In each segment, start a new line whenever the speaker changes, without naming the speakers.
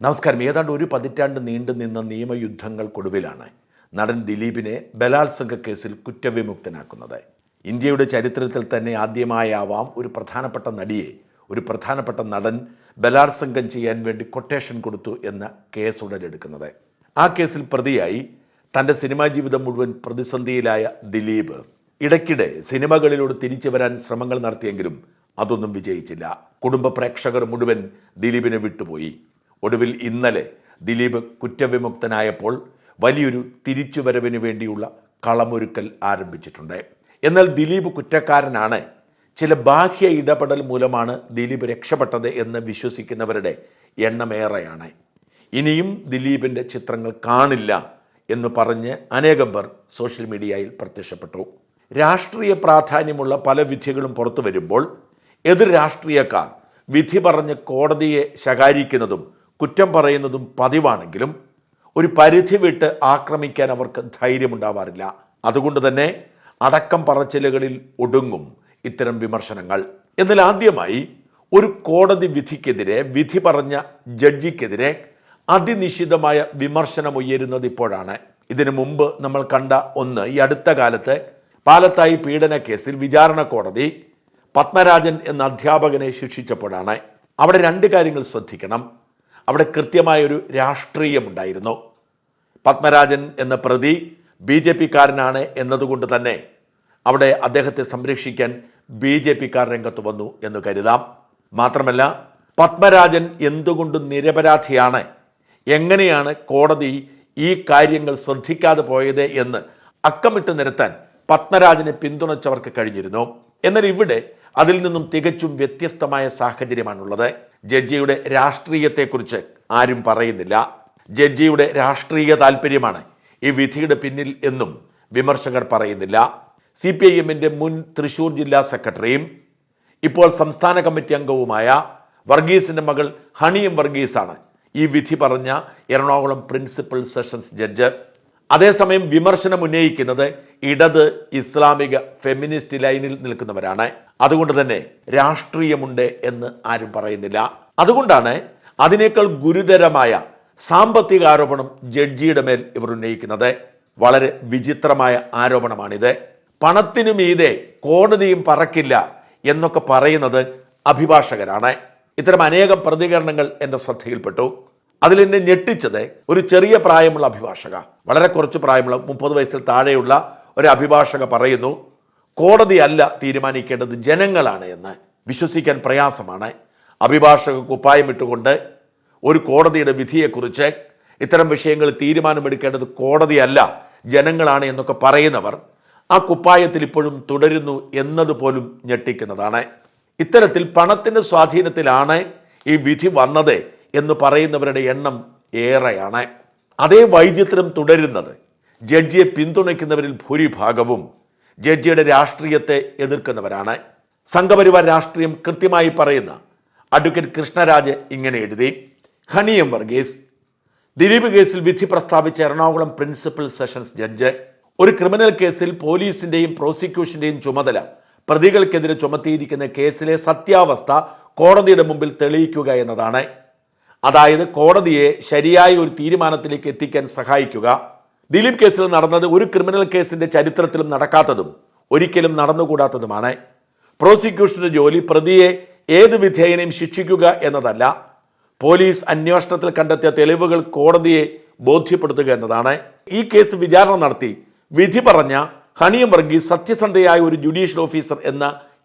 നമസ്കാരം. ഏതാണ്ട് ഒരു പതിറ്റാണ്ട് നീണ്ടു നിന്ന നിയമയുദ്ധങ്ങൾക്കൊടുവിലാണ് നടൻ ദിലീപിനെ ബലാത്സംഗ കേസിൽ കുറ്റവിമുക്തനാക്കുന്നത്. ഇന്ത്യയുടെ ചരിത്രത്തിൽ തന്നെ ആദ്യമായാവാം ഒരു പ്രധാനപ്പെട്ട നടിയെ ഒരു പ്രധാനപ്പെട്ട നടൻ ബലാത്സംഗം ചെയ്യാൻ വേണ്ടി കൊട്ടേഷൻ കൊടുത്തു എന്ന കേസ് ഉടലെടുക്കുന്നത്. ആ കേസിൽ പ്രതിയായി തന്റെ സിനിമാ ജീവിതം മുഴുവൻ പ്രതിസന്ധിയിലായ ദിലീപ്. ഇടയ്ക്കിടെ സിനിമകളിലൂടെ തിരിച്ചു വരാൻ ശ്രമങ്ങൾ നടത്തിയെങ്കിലും അതൊന്നും വിജയിച്ചില്ല. കുടുംബ പ്രേക്ഷകർ മുഴുവൻ ദിലീപിനെ വിട്ടുപോയി. ഒടുവിൽ ഇന്നലെ ദിലീപ് കുറ്റവിമുക്തനായപ്പോൾ വലിയൊരു തിരിച്ചുവരവിന് വേണ്ടിയുള്ള കളമൊരുക്കൽ ആരംഭിച്ചിട്ടുണ്ട്. എന്നാൽ ദിലീപ് കുറ്റക്കാരനാണ്. ചില ബാഹ്യ ഇടപെടൽ മൂലമാണ് ദിലീപ് രക്ഷപ്പെട്ടത് എന്ന് വിശ്വസിക്കുന്നവരുടെ എണ്ണമേറെയാണ്. ഇനിയും ദിലീപിന്റെ ചിത്രങ്ങൾ കാണില്ല എന്ന് പറഞ്ഞ് അനേകം പേർ സോഷ്യൽ മീഡിയയിൽ പ്രത്യക്ഷപ്പെട്ടു. രാഷ്ട്രീയ പ്രാധാന്യമുള്ള പല വിധികളും പുറത്തു വരുമ്പോൾ എതിർ രാഷ്ട്രീയക്കാർ വിധി പറഞ്ഞ് കോടതിയെ ശകാരിക്കുന്നതും കുറ്റം പറയുന്നതും പതിവാണെങ്കിലും ഒരു പരിധി വിട്ട് ആക്രമിക്കാൻ അവർക്ക് ധൈര്യമുണ്ടാവാറില്ല. അതുകൊണ്ട് തന്നെ അടക്കം പറച്ചിലുകളിൽ ഒടുങ്ങും ഇത്തരം വിമർശനങ്ങൾ. എന്നാൽ ആദ്യമായി ഒരു കോടതി വിധിക്കെതിരെ വിധി പറഞ്ഞ ജഡ്ജിക്കെതിരെ അതിനിശിതമായ വിമർശനം ഉയരുന്നത് ഇപ്പോഴാണ്. ഇതിനു മുമ്പ് നമ്മൾ കണ്ട ഒന്ന് ഈ അടുത്ത കാലത്ത് പാലത്തായി പീഡന കേസിൽ വിചാരണ കോടതി പത്മരാജൻ എന്ന അധ്യാപകനെ ശിക്ഷിച്ചപ്പോഴാണ്. അവിടെ രണ്ട് കാര്യങ്ങൾ ശ്രദ്ധിക്കണം. അവിടെ കൃത്യമായൊരു രാഷ്ട്രീയമുണ്ടായിരുന്നു. പത്മരാജൻ എന്ന പ്രതി ബി ജെ പിക്കാരനാണ് എന്നതുകൊണ്ട് തന്നെ അവിടെ അദ്ദേഹത്തെ സംരക്ഷിക്കാൻ ബി ജെ പിക്കാർ രംഗത്ത് വന്നു എന്ന് കരുതാം. മാത്രമല്ല പത്മരാജൻ എന്തുകൊണ്ട് നിരപരാധിയാണ്? എങ്ങനെയാണ് കോടതി ഈ കാര്യങ്ങൾ ശ്രദ്ധിക്കാതെ പോയത് എന്ന് അക്കമിട്ട് നിരത്താൻ പത്മരാജനെ പിന്തുണച്ചവർക്ക് കഴിഞ്ഞിരുന്നു. എന്നാൽ ഇവിടെ അതിൽ നിന്നും തികച്ചും വ്യത്യസ്തമായ സാഹചര്യമാണുള്ളത്. ജഡ്ജിയുടെ രാഷ്ട്രീയത്തെക്കുറിച്ച് ആരും പറയുന്നില്ല. ജഡ്ജിയുടെ രാഷ്ട്രീയ താല്പര്യമാണ് ഈ വിധിയുടെ പിന്നിൽ എന്നും വിമർശകർ പറയുന്നില്ല. സി പി ഐ എമ്മിന്റെ മുൻ തൃശൂർ ജില്ലാ സെക്രട്ടറിയും ഇപ്പോൾ സംസ്ഥാന കമ്മിറ്റി അംഗവുമായ വർഗീസിന്റെ മകൾ ഹണിയം വർഗീസാണ് ഈ വിധി പറഞ്ഞ എറണാകുളം പ്രിൻസിപ്പൽ സെഷൻസ് ജഡ്ജ്. അതേസമയം വിമർശനം ഉന്നയിക്കുന്നത് ഇടത് ഇസ്ലാമിക ഫെമിനിസ്റ്റ് ലൈനിൽ നിൽക്കുന്നവരാണ്. അതുകൊണ്ട് തന്നെ രാഷ്ട്രീയമുണ്ട് എന്ന് ആരും പറയുന്നില്ല. അതുകൊണ്ടാണ് അതിനേക്കാൾ ഗുരുതരമായ സാമ്പത്തിക ആരോപണം ജഡ്ജിയുടെ മേൽ ഇവർ ഉന്നയിക്കുന്നത്. വളരെ വിചിത്രമായ ആരോപണമാണിത്. പണത്തിനു മീതെ കോടതിയും പറക്കില്ല എന്നൊക്കെ പറയുന്നത് അഭിഭാഷകരാണ്. ഇത്തരം അനേകം പ്രതികരണങ്ങൾ എന്റെ ശ്രദ്ധയിൽപ്പെട്ടു. അതിൽ എന്നെ ഞെട്ടിച്ചത് ഒരു ചെറിയ പ്രായമുള്ള അഭിഭാഷക വളരെ കുറച്ച് പ്രായമുള്ള മുപ്പത് വയസ്സിൽ താഴെയുള്ള ഒരു അഭിഭാഷക പറയുന്നു. കോടതിയല്ല തീരുമാനിക്കേണ്ടത് ജനങ്ങളാണ് എന്ന് വിശ്വസിക്കാൻ പ്രയാസമാണ്. അഭിഭാഷക കുപ്പായമിട്ടുകൊണ്ട് ഒരു കോടതിയുടെ വിധിയെക്കുറിച്ച് ഇത്തരം വിഷയങ്ങൾ തീരുമാനമെടുക്കേണ്ടത് കോടതിയല്ല ജനങ്ങളാണ് എന്നൊക്കെ പറയുന്നവർ ആ കുപ്പായത്തിൽ ഇപ്പോഴും തുടരുന്നു എന്നതുപോലും ഞെട്ടിക്കുന്നതാണ്. ഇത്തരത്തിൽ പണത്തിന്റെ സ്വാധീനത്തിലാണ് ഈ വിധി വന്നത് എന്ന് പറയുന്നവരുടെ എണ്ണം ഏറെയാണ്. അതേ വൈചിത്രം തുടരുന്നത് ജഡ്ജിയെ പിന്തുണയ്ക്കുന്നവരിൽ ഭൂരിഭാഗവും ജഡ്ജിയുടെ രാഷ്ട്രീയത്തെ എതിർക്കുന്നവരാണ്. സംഘപരിവാർ രാഷ്ട്രീയം കൃത്യമായി പറയുന്ന അഡ്വക്കേറ്റ് കൃഷ്ണരാജ് ഇങ്ങനെ എഴുതി. ഹണിയം വർഗീസ്. ദിലീപ് കേസിൽ വിധി പ്രസ്താവിച്ച എറണാകുളം പ്രിൻസിപ്പൽ സെഷൻസ് ജഡ്ജ്. ഒരു ക്രിമിനൽ കേസിൽ പോലീസിന്റെയും പ്രോസിക്യൂഷന്റെയും ചുമതല പ്രതികൾക്കെതിരെ ചുമത്തിയിരിക്കുന്ന കേസിലെ സത്യാവസ്ഥ കോടതിയുടെ മുമ്പിൽ തെളിയിക്കുക എന്നതാണ്. അതായത് കോടതിയെ ശരിയായ ഒരു തീരുമാനത്തിലേക്ക് എത്തിക്കാൻ സഹായിക്കുക. ദിലീപ് കേസിൽ നടന്നത് ഒരു ക്രിമിനൽ കേസിന്റെ ചരിത്രത്തിലും നടക്കാത്തതും ഒരിക്കലും നടന്നുകൂടാത്തതുമാണ്. പ്രോസിക്യൂഷന്റെ ജോലി പ്രതിയെ ഏത് വിധേയനെയും ശിക്ഷിക്കുക എന്നതല്ല പോലീസ് അന്വേഷണത്തിൽ കണ്ടെത്തിയ തെളിവുകൾ കോടതിയെ ബോധ്യപ്പെടുത്തുക എന്നതാണ്. ഈ കേസ് വിചാരണ നടത്തി വിധി പറഞ്ഞ ഹണിയം വർഗീസ് സത്യസന്ധയായ ഒരു ജുഡീഷ്യൽ ഓഫീസർ എന്ന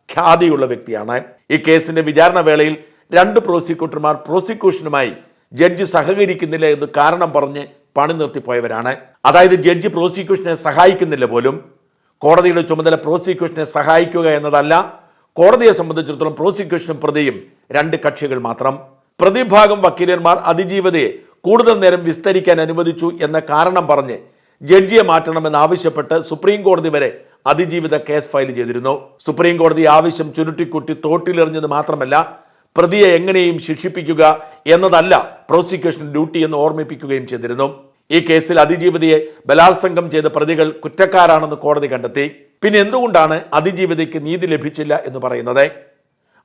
ഖ്യാതിയുള്ള വ്യക്തിയാണ്. ഈ കേസിന്റെ വിചാരണ വേളയിൽ രണ്ട് പ്രോസിക്യൂട്ടർമാർ പ്രോസിക്യൂഷനുമായി ജഡ്ജി സഹകരിക്കുന്നില്ല എന്ന് കാരണം പറഞ്ഞ് പണി നിർത്തിപ്പോയവരാണ്. അതായത് ജഡ്ജി പ്രോസിക്യൂഷനെ സഹായിക്കുന്നില്ല പോലും. കോടതിയുടെ ചുമതല പ്രോസിക്യൂഷനെ സഹായിക്കുക എന്നതല്ല കോടതിയെ സംബന്ധിച്ചിടത്തോളം പ്രോസിക്യൂഷനും പ്രതിയും രണ്ട് കക്ഷികൾ മാത്രം. പ്രതിഭാഗം വക്കീലന്മാർ അതിജീവതയെ കൂടുതൽ നേരം വിസ്തരിക്കാൻ അനുവദിച്ചു എന്ന കാരണം പറഞ്ഞ് ജഡ്ജിയെ മാറ്റണമെന്ന് ആവശ്യപ്പെട്ട് സുപ്രീം കോടതി വരെ അതിജീവിത കേസ് ഫയൽ ചെയ്തിരുന്നു. സുപ്രീം കോടതി ആവശ്യം ചുരുട്ടിക്കുട്ടി തോട്ടിലെറിഞ്ഞത് മാത്രമല്ല പ്രതിയെ എങ്ങനെയും ശിക്ഷിപ്പിക്കുക എന്നതല്ല പ്രോസിക്യൂഷൻ ഡ്യൂട്ടി എന്ന് ഓർമ്മിപ്പിക്കുകയും ചെയ്തിരുന്നു. ഈ കേസിൽ അതിജീവിതയെ ബലാത്സംഗം ചെയ്ത പ്രതികൾ കുറ്റക്കാരാണെന്ന് കോടതി കണ്ടെത്തി. പിന്നെ എന്തുകൊണ്ടാണ് അതിജീവിതയ്ക്ക് നീതി ലഭിച്ചില്ല എന്ന് പറയുന്നത്?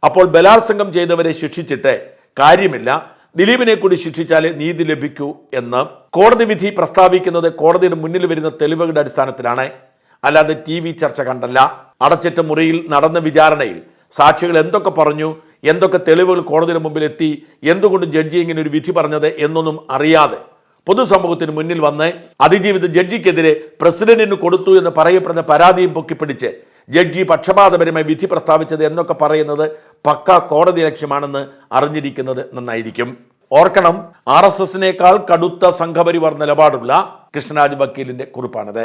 അപ്പോൾ ബലാത്സംഗം ചെയ്തവരെ ശിക്ഷിച്ചിട്ട് കാര്യമില്ല. ദിലീപിനെ കൂടി ശിക്ഷിച്ചാലേ നീതി ലഭിക്കൂ എന്ന് കോടതി വിധി പ്രസ്താവിക്കുന്നത് കോടതിയുടെ മുന്നിൽ വരുന്ന തെളിവുകളുടെ അടിസ്ഥാനത്തിലാണ്. അല്ലാതെ ടി വി ചർച്ച കണ്ടല്ല. അടച്ചിട്ട മുറിയിൽ നടന്ന വിചാരണയിൽ സാക്ഷികൾ എന്തൊക്കെ പറഞ്ഞു? എന്തൊക്കെ തെളിവുകൾ കോടതിയുടെ മുമ്പിൽ എത്തി എന്തുകൊണ്ട് ജഡ്ജി ഇങ്ങനെ ഒരു വിധി പറഞ്ഞത് എന്നൊന്നും അറിയാതെ പൊതുസമൂഹത്തിന് മുന്നിൽ വന്ന് അതിജീവിത ജഡ്ജിക്കെതിരെ പ്രസിഡന്റിന് കൊടുത്തു എന്ന് പറയപ്പെടുന്ന പരാതിയും പൊക്കിപ്പിടിച്ച് ജഡ്ജി പക്ഷപാതപരമായി വിധി പ്രസ്താവിച്ചത് എന്നൊക്കെ പറയുന്നത് പക്ക കോടതി ലക്ഷ്യമാണെന്ന് അറിഞ്ഞിരിക്കുന്നത് നന്നായിരിക്കും. ഓർക്കണം ആർ എസ് എസിനേക്കാൾ കടുത്ത സംഘപരിവാർ നിലപാടുള്ള കൃഷ്ണരാജ് വക്കീലിന്റെ കുറിപ്പാണിത്.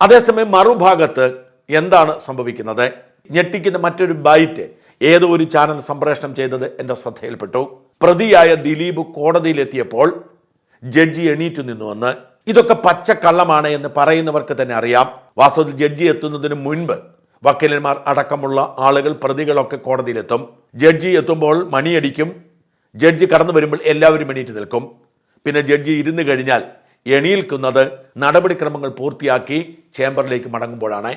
അതേസമയം മറുഭാഗത്ത് എന്താണ് സംഭവിക്കുന്നത്? ഞെട്ടിക്കുന്ന മറ്റൊരു ബൈറ്റ് ഏതോ ഒരു ചാനൽ സംപ്രേഷണം ചെയ്തത് എന്റെ ശ്രദ്ധയിൽപ്പെട്ടു. പ്രതിയായ ദിലീപ് കോടതിയിലെത്തിയപ്പോൾ ജഡ്ജി എണീറ്റു നിന്നുവെന്ന്. ഇതൊക്കെ പച്ചക്കള്ളമാണ് എന്ന് പറയുന്നവർക്ക് തന്നെ അറിയാം. വാസ്തവത്തിൽ ജഡ്ജി എത്തുന്നതിന് മുൻപ് വക്കീലന്മാർ അടക്കമുള്ള ആളുകൾ പ്രതികളൊക്കെ കോടതിയിലെത്തും. ജഡ്ജി എത്തുമ്പോൾ മണിയടിക്കും. ജഡ്ജി കടന്നു വരുമ്പോൾ എല്ലാവരും എണീറ്റ് നിൽക്കും. പിന്നെ ജഡ്ജി ഇരുന്ന് കഴിഞ്ഞാൽ എണീൽക്കുന്നത് നടപടിക്രമങ്ങൾ പൂർത്തിയാക്കി ചേംബറിലേക്ക് മടങ്ങുമ്പോഴാണ്.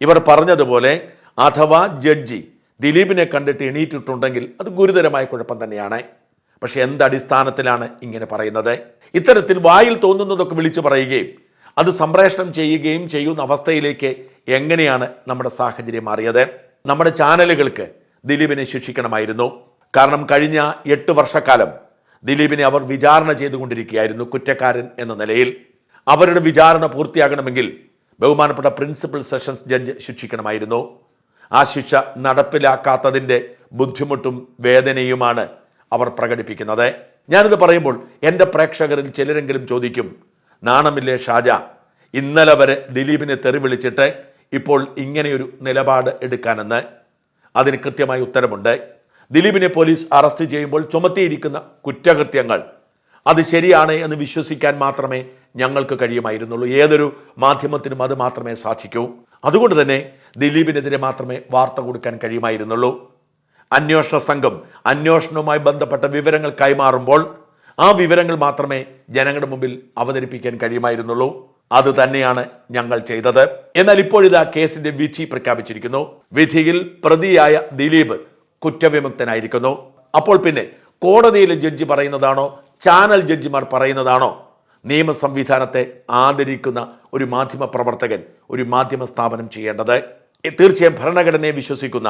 ഇവർ പറഞ്ഞതുപോലെ അഥവാ ജഡ്ജി ദിലീപിനെ കണ്ടിട്ട് എണീറ്റിട്ടുണ്ടെങ്കിൽ അത് ഗുരുതരമായ കുഴപ്പം തന്നെയാണ്. പക്ഷെ എന്തടിസ്ഥാനത്തിലാണ് ഇങ്ങനെ പറയുന്നത്? ഇത്തരത്തിൽ വായിൽ തോന്നുന്നതൊക്കെ വിളിച്ചു പറയുകയും അത് സംപ്രേഷണം ചെയ്യുകയും ചെയ്യുന്ന അവസ്ഥയിലേക്ക് എങ്ങനെയാണ് നമ്മുടെ സാഹചര്യം മാറിയത്? നമ്മുടെ ചാനലുകൾക്ക് ദിലീപിനെ ശിക്ഷിക്കണമായിരുന്നു. കാരണം കഴിഞ്ഞ എട്ട് വർഷക്കാലം ദിലീപിനെ അവർ വിചാരണ ചെയ്തുകൊണ്ടിരിക്കുകയായിരുന്നു കുറ്റക്കാരൻ എന്ന നിലയിൽ. അവരുടെ വിചാരണ പൂർത്തിയാകണമെങ്കിൽ ബഹുമാനപ്പെട്ട പ്രിൻസിപ്പൽ സെഷൻസ് ജഡ്ജ് ശിക്ഷിക്കണമായിരുന്നു. ആ ശിക്ഷ നടപ്പിലാക്കാത്തതിന്റെ ബുദ്ധിമുട്ടും വേദനയുമാണ് അവർ പ്രകടിപ്പിക്കുന്നത്. ഞാനിത് പറയുമ്പോൾ എന്റെ പ്രേക്ഷകരിൽ ചിലരെങ്കിലും ചോദിക്കും നാണമില്ലേ ഷാജ? ഇന്നലെ വരെ ദിലീപിനെ തെറി വിളിച്ചിട്ട് ഇപ്പോൾ ഇങ്ങനെയൊരു നിലപാട് എടുക്കാനെന്ന്? അതിന് കൃത്യമായ ഉത്തരമുണ്ട്. ദിലീപിനെ പോലീസ് അറസ്റ്റ് ചെയ്യുമ്പോൾ ചുമത്തിയിരിക്കുന്ന കുറ്റകൃത്യങ്ങൾ അത് ശരിയാണ് എന്ന് വിശ്വസിക്കാൻ മാത്രമേ ഞങ്ങൾക്ക് കഴിയുമായിരുന്നുള്ളൂ. ഏതൊരു മാധ്യമത്തിനും അത് മാത്രമേ സാധിക്കൂ. അതുകൊണ്ട് തന്നെ ദിലീപിനെതിരെ മാത്രമേ വാർത്ത കൊടുക്കാൻ കഴിയുമായിരുന്നുള്ളൂ. അന്വേഷണ സംഘം അന്വേഷണവുമായി ബന്ധപ്പെട്ട വിവരങ്ങൾ കൈമാറുമ്പോൾ ആ വിവരങ്ങൾ മാത്രമേ ജനങ്ങളുടെ മുമ്പിൽ അവതരിപ്പിക്കാൻ കഴിയുമായിരുന്നുള്ളൂ. അത് തന്നെയാണ് ഞങ്ങൾ ചെയ്തത്. എന്നാൽ ഇപ്പോഴിതാ കേസിന്റെ വിധി പ്രഖ്യാപിച്ചിരിക്കുന്നു. വിധിയിൽ പ്രതിയായ ദിലീപ് കുറ്റവിമുക്തനായിരിക്കുന്നു. അപ്പോൾ പിന്നെ കോടതിയിലെ ജഡ്ജി പറയുന്നതാണോ? ചാനൽ ജഡ്ജിമാർ പറയുന്നതാണോ? നിയമ സംവിധാനത്തെ ആദരിക്കുന്ന ഒരു മാധ്യമ പ്രവർത്തകൻ ഒരു മാധ്യമ സ്ഥാപനം ചെയ്യേണ്ടത്. തീർച്ചയായും ഭരണഘടനയെ വിശ്വസിക്കുന്ന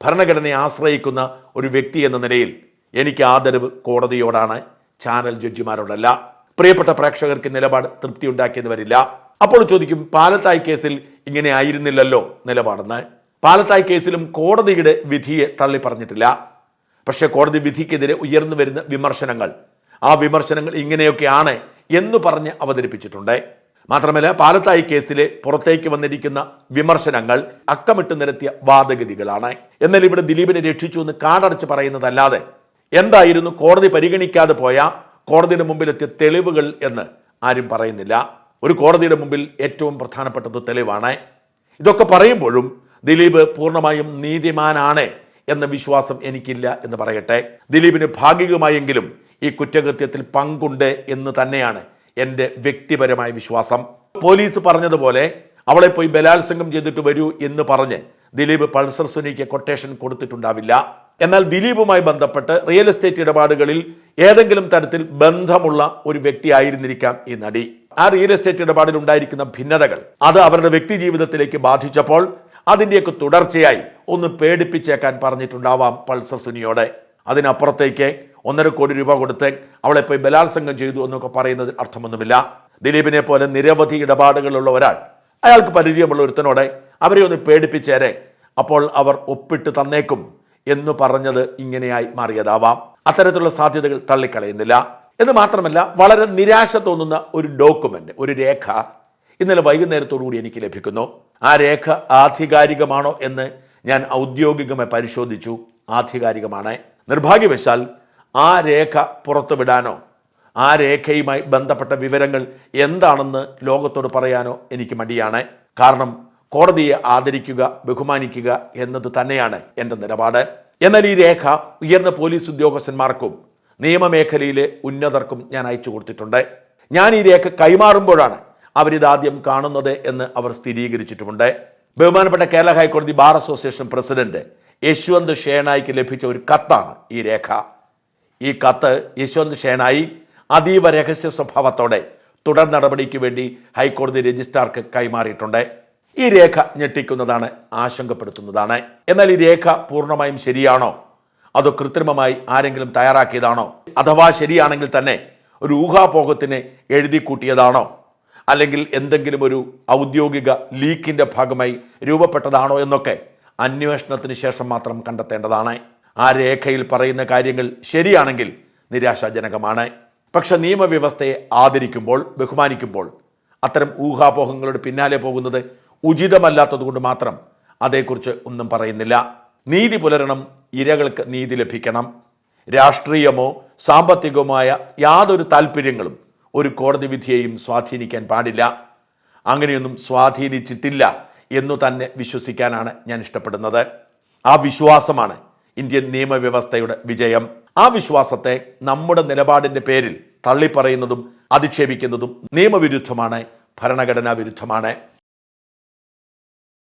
ഭരണഘടനയെ ആശ്രയിക്കുന്ന ഒരു വ്യക്തി എന്ന നിലയിൽ എനിക്ക് ആദരവ് കോടതിയോടാണ് ചാനൽ ജഡ്ജിമാരോടല്ല. പ്രിയപ്പെട്ട പ്രേക്ഷകർക്ക് നിലപാട് തൃപ്തി ഉണ്ടാക്കിയെന്ന് വരില്ല അപ്പോൾ ചോദിക്കും പാലത്തായി കേസിൽ ഇങ്ങനെ ആയിരുന്നില്ലല്ലോ നിലപാടെന്ന്. പാലത്തായി കേസിലും കോടതിയുടെ വിധിയെ തള്ളി പറഞ്ഞിട്ടില്ല പക്ഷേ കോടതി വിധിക്കെതിരെ ഉയർന്നു വരുന്ന വിമർശനങ്ങൾ ആ വിമർശനങ്ങൾ ഇങ്ങനെയൊക്കെയാണ് എന്ന് പറഞ്ഞ് അവതരിപ്പിച്ചിട്ടുണ്ട്. മാത്രമല്ല പാലത്തായി കേസിലെ പുറത്തേക്ക് വന്നിരിക്കുന്ന വിമർശനങ്ങൾ അക്കമിട്ട് നിരത്തിയ വാദഗതികളാണ്. എന്നാൽ ഇവിടെ ദിലീപിനെ രക്ഷിച്ചു എന്ന് കാടടച്ച് പറയുന്നതല്ലാതെ എന്തായിരുന്നു കോടതി പരിഗണിക്കാതെ പോയ കോടതിയുടെ മുമ്പിലെത്തിയ തെളിവുകൾ എന്ന് ആരും പറയുന്നില്ല. ഒരു കോടതിയുടെ മുമ്പിൽ ഏറ്റവും പ്രധാനപ്പെട്ടത് തെളിവാണ്. ഇതൊക്കെ പറയുമ്പോഴും ദിലീപ് പൂർണമായും നീതിമാനാണ് എന്ന വിശ്വാസം എനിക്കില്ല എന്ന് പറയട്ടെ. ദിലീപിന് ഭാഗികമായെങ്കിലും ഈ കുറ്റകൃത്യത്തിൽ പങ്കുണ്ട് എന്ന് തന്നെയാണ് എന്റെ വ്യക്തിപരമായ വിശ്വാസം. പോലീസ് പറഞ്ഞതുപോലെ അവളെ പോയി ബലാത്സംഗം ചെയ്തിട്ട് വരൂ എന്ന് പറഞ്ഞ് ദിലീപ് പൾസർ സുനിക്ക് കൊട്ടേഷൻ കൊടുത്തിട്ടുണ്ടാവില്ല. എന്നാൽ ദിലീപുമായി ബന്ധപ്പെട്ട് റിയൽ എസ്റ്റേറ്റ് ഇടപാടുകളിൽ ഏതെങ്കിലും തരത്തിൽ ബന്ധമുള്ള ഒരു വ്യക്തിയായിരുന്നിരിക്കാം ഈ നടി. ആ റിയൽ എസ്റ്റേറ്റ് ഇടപാടിൽ ഉണ്ടായിരിക്കുന്ന ഭിന്നതകൾ അത് അവരുടെ വ്യക്തി ജീവിതത്തിലേക്ക് ബാധിച്ചപ്പോൾ അതിന്റെയൊക്കെ തുടർച്ചയായി ഒന്ന് പേടിപ്പിച്ചേക്കാൻ പറഞ്ഞിട്ടുണ്ടാവാം പൾസർ സുനിയോടെ. അതിനപ്പുറത്തേക്ക് ഒന്നര കോടി രൂപ കൊടുത്ത് അവളെ പോയി ബലാത്സംഗം ചെയ്തു എന്നൊക്കെ പറയുന്നതിൽ അർത്ഥമൊന്നുമില്ല. ദിലീപിനെ പോലെ നിരവധി ഇടപാടുകളുള്ള ഒരാൾ അയാൾക്ക് പരിചയമുള്ള ഒരുത്തനോടെ അവരെ ഒന്ന് പേടിപ്പിച്ചേരെ അപ്പോൾ അവർ ഒപ്പിട്ട് തന്നേക്കും എന്ന് പറഞ്ഞത് ഇങ്ങനെയായി മാറിയതാവാം. അത്തരത്തിലുള്ള സാധ്യതകൾ തള്ളിക്കളയുന്നില്ല. എന്ന് മാത്രമല്ല വളരെ നിരാശ തോന്നുന്ന ഒരു ഡോക്യുമെന്റ് ഒരു രേഖ ഇന്നലെ വൈകുന്നേരത്തോടു കൂടി എനിക്ക് ലഭിക്കുന്നു. ആ രേഖ ആധികാരികമാണോ എന്ന് ഞാൻ ഔദ്യോഗികമായി പരിശോധിച്ചു. ആധികാരികമാണ്. നിർഭാഗ്യവശാൽ ആ രേഖ പുറത്തുവിടാനോ ആ രേഖയുമായി ബന്ധപ്പെട്ട വിവരങ്ങൾ എന്താണെന്ന് ലോകത്തോട് പറയാനോ എനിക്ക് മടിയാണ്. കാരണം കോടതിയെ ആദരിക്കുക ബഹുമാനിക്കുക എന്നത് തന്നെയാണ് എന്റെ നിലപാട്. എന്നാൽ ഈ രേഖ ഉയർന്ന പോലീസ് ഉദ്യോഗസ്ഥന്മാർക്കും നിയമമേഖലയിലെ ഉന്നതർക്കും ഞാൻ അയച്ചു കൊടുത്തിട്ടുണ്ട്. ഞാൻ ഈ രേഖ കൈമാറുമ്പോഴാണ് അവരിതാദ്യം കാണുന്നത് എന്ന് അവർ സ്ഥിരീകരിച്ചിട്ടുമുണ്ട്. ബഹുമാനപ്പെട്ട കേരള ഹൈക്കോടതി ബാർ അസോസിയേഷൻ പ്രസിഡന്റ് യശ്വന്ത് ഷേണായിക്ക് ലഭിച്ച ഒരു കത്താണ് ഈ രേഖ. ഈ കത്ത് യശ്വന്ത് ഷേനായി അതീവ രഹസ്യ സ്വഭാവത്തോടെ തുടർ നടപടിക്ക് വേണ്ടി ഹൈക്കോടതി രജിസ്ട്രാർക്ക് കൈമാറിയിട്ടുണ്ട്. ഈ രേഖ ഞെട്ടിക്കുന്നതാണ് ആശങ്കപ്പെടുത്തുന്നതാണ്. എന്നാൽ ഈ രേഖ പൂർണമായും ശരിയാണോ? അതോ കൃത്രിമമായി ആരെങ്കിലും തയ്യാറാക്കിയതാണോ? അഥവാ ശരിയാണെങ്കിൽ തന്നെ ഒരു ഊഹാപോഹത്തിന് എഴുതി കൂട്ടിയതാണോ അല്ലെങ്കിൽ എന്തെങ്കിലും ഒരു ഔദ്യോഗിക ലീക്കിന്റെ ഭാഗമായി രൂപപ്പെട്ടതാണോ എന്നൊക്കെ അന്വേഷണത്തിന് ശേഷം മാത്രം കണ്ടെത്തേണ്ടതാണ്. ആ രേഖയിൽ പറയുന്ന കാര്യങ്ങൾ ശരിയാണെങ്കിൽ നിരാശാജനകമാണ്. പക്ഷെ നിയമവ്യവസ്ഥയെ ആദരിക്കുമ്പോൾ ബഹുമാനിക്കുമ്പോൾ അത്തരം ഊഹാപോഹങ്ങളുടെ പിന്നാലെ പോകുന്നത് ഉചിതമല്ലാത്തതുകൊണ്ട് മാത്രം അതേക്കുറിച്ച് ഒന്നും പറയുന്നില്ല. നീതി പുലരണം ഇരകൾക്ക് നീതി ലഭിക്കണം. രാഷ്ട്രീയമോ സാമ്പത്തികവുമായ യാതൊരു താല്പര്യങ്ങളും ഒരു കോടതി വിധിയെയും സ്വാധീനിക്കാൻ പാടില്ല. അങ്ങനെയൊന്നും സ്വാധീനിച്ചിട്ടില്ല എന്നു തന്നെ വിശ്വസിക്കാനാണ് ഞാൻ ഇഷ്ടപ്പെടുന്നത്. ആ വിശ്വാസമാണ് ഇന്ത്യൻ നിയമവ്യവസ്ഥയുടെ വിജയം. ആ വിശ്വാസത്തെ നമ്മുടെ നിലപാടിന്റെ പേരിൽ തള്ളിപ്പറയുന്നതും അധിക്ഷേപിക്കുന്നതും നിയമവിരുദ്ധമാണ് ഭരണഘടനാ വിരുദ്ധമാണ്